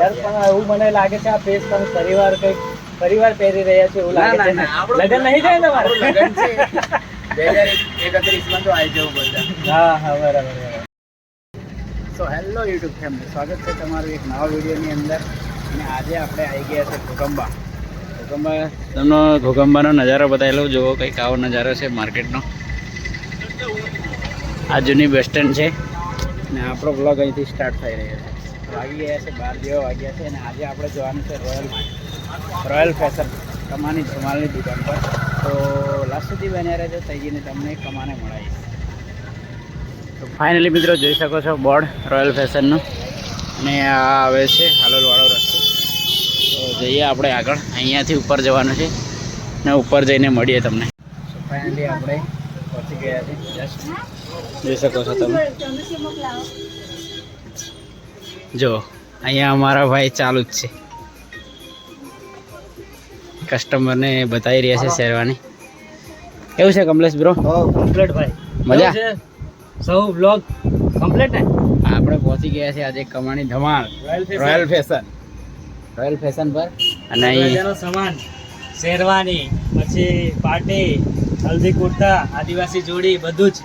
યાર પણ એવું મને લાગે છે આ ફેસ તમે પરિવાર કંઈક પરિવાર પહેરી રહ્યા છે એવું લાગે છે લગ્ન નહીં થાય તમારે? લગ્ન છે. બે હજાર એકત્રીસમાં તો આવી જવું બધા હા હા બરાબર બરાબર. હેલો યુટ્યુબ ફેમિલી સ્વાગત છે તમારું એક નવા વિડીયોની અંદર. અને આજે આપણે આવી ગયા છે ઘોગંબા ઘોગંબા તમને ઘોગંબાનો નજારો બતાવેલો જુઓ કંઈક આવો નજારો છે માર્કેટનો. આ જૂની બસ સ્ટેન્ડ છે. અને આપણો બ્લોગ અહીંથી સ્ટાર્ટ થઈ રહ્યો છે. વાગી ગયા છે, બાર જેવા વાગ્યા છે અને આજે આપણે જવાનું છે રોયલ રોયલ ફેશન કમાની ધમાલની દુકાન પર. તો લાસ્ટ સુધી બન્યા રહેજો થઈ જઈને તમને કમાને મળાવીશ તો ફાઇનલી મિત્રો જોઈ શકો છો બોર્ડ રોયલ ફેશનનું અને આ આવે છે હાલોલવાળો રસ્તો. તો જઈએ આપણે આગળ. અહીંયાથી ઉપર જવાનું છે. ને ઉપર જઈને મળીએ તમને. ફાઇનલી આપણે પહોંચી ગયા છે જોઈ શકો છો તમે. જો અહીંયા અમારા ભાઈ ચાલુ જ છે. કસ્ટમરને બતાવી રહ્યા છે શેરવાની. કેવું છે કમલેશ બ્રો? કમ્પ્લીટ ભાઈ. મજા? છે? સૌ બ્લોગ કમ્પ્લીટ ને? આપણે પહોંચી ગયા છે આજે કમાણી ધમાલ. રોયલ ફેશન રોયલ ફેશન પર. અને બધાનો સામાન શેરવાની પછી પાટી હલ્દી કુર્તા આદિવાસી જોડી બધું જ.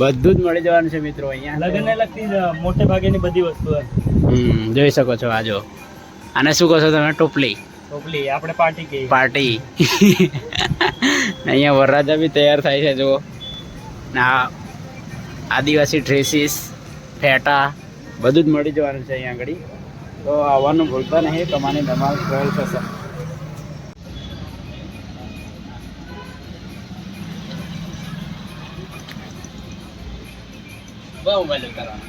બધું જ મળી જવાનું છે મિત્રો અહીંયા. લગ્નને લગતી મોટે ભાગેની બધી વસ્તુ હમ જોઈ શકો છો આજો અને આને શું કહો છો તમે? ટોપલી. ટોપલી આપણે પાર્ટી કહીએ. પાર્ટી. અહીંયા વરરાજા બી તૈયાર થાય છે જુઓ. ને આ આદિવાસી ડ્રેસીસ ફેટા બધું જ મળી જવાનું છે અહીંયા આગળ. તો આવવાનું ભૂલતા નહીં તમારી ધમાલ રોયલ ફેશન બહુ મજા કરવાનું.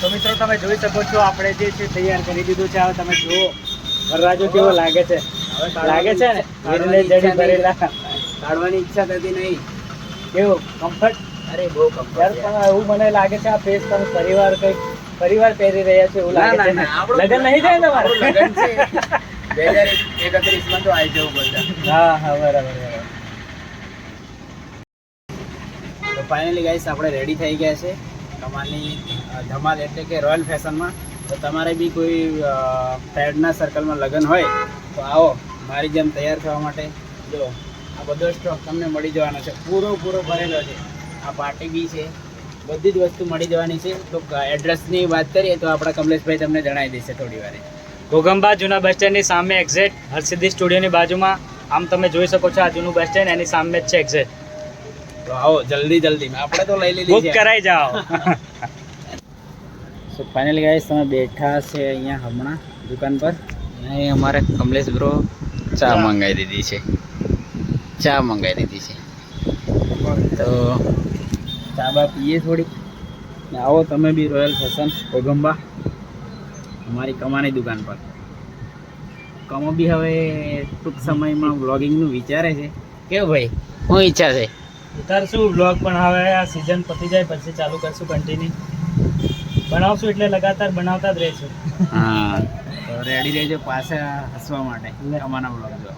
તો મિત્રો તમે જોઈ શકો છો આપણે જે છે તૈયાર કરી દીધું છે. હવે તમે જુઓ વરરાજો કેવો લાગે છે. લાગે છે ને? એટલે જડી ભરેલા. કાઢવાની ઈચ્છા થતી નહીં. કેવું? કમ્ફર્ટ અરે બહુ કમ્ફર્ટ પણ એવું મને લાગે છે આ ફેસ તમે પરિવાર કઈ પરિવાર પહેરી રહ્યા છે એવું લાગે છે લગન નહીં થાય તમારું? લગન છે. બે હજાર એકત્રીસમાં તો આવી જવું બધા હા હા બરાબર બરાબર તો ફાઇનલી ગાઈસ આપણે રેડી થઈ ગયા છે તમારી ધમાલ એટલે કે રોયલ ફેશનમાં. તો તમારે બી કોઈ ફ્રેન્ડના સર્કલમાં લગ્ન હોય, તો આવો, મારી જેમ તૈયાર થવા માટે. જો, આ બધો સ્ટોક તમને મળી જવાનો છે. પૂરો પૂરો ભરેલો છે. આ પાર્ટી બી છે. બધી જ વસ્તુ મળી જવાની છે. તો એડ્રેસની વાત કરીએ તો આપણા કમલેશભાઈ તમને જણાવી દેશે થોડી વારે. ઘોઘંબા જૂના બસ સ્ટેન્ડની સામે એક્ઝેટ હરસિદ્ધિ સ્ટુડિયોની બાજુમાં. આમ તમે જોઈ શકો છો આ જૂનું બસ સ્ટેન્ડ એની સામે જ છે એક્ઝેક્ટ તો આવો જલ્દી જલ્દી. આપણે તો લઈ લીધી બુક કરાઈ જાઓ. સો ફાઇનલી ગાઈસ તમે બેઠા છે અહીંયા હમણાં દુકાન પર? અહીં અમારે કમલેશ બ્રો ચા. મંગાવી દીધી છે. ચા મંગાવી દીધી છે. તો ચા બા પીએ થોડી ને આવો તમે બી રોયલ ફેશન ઓગંબા અમારી કમાની દુકાન પર. કમો બી હવે ટૂંક સમયમાં બ્લોગિંગનું વિચારે છે. કેવું ભાઈ? શું ઈચ્છા છે. ઉતારશું બ્લોગ પણ હવે આ સિઝન પતી જાય પછી ચાલુ કરશું કન્ટિન્યુ બનાવશું એટલે લગાતાર બનાવતા જ રહીશું. હા તો રેડી રહેજો પાસે હસવા માટે અમારા બ્લોગ જો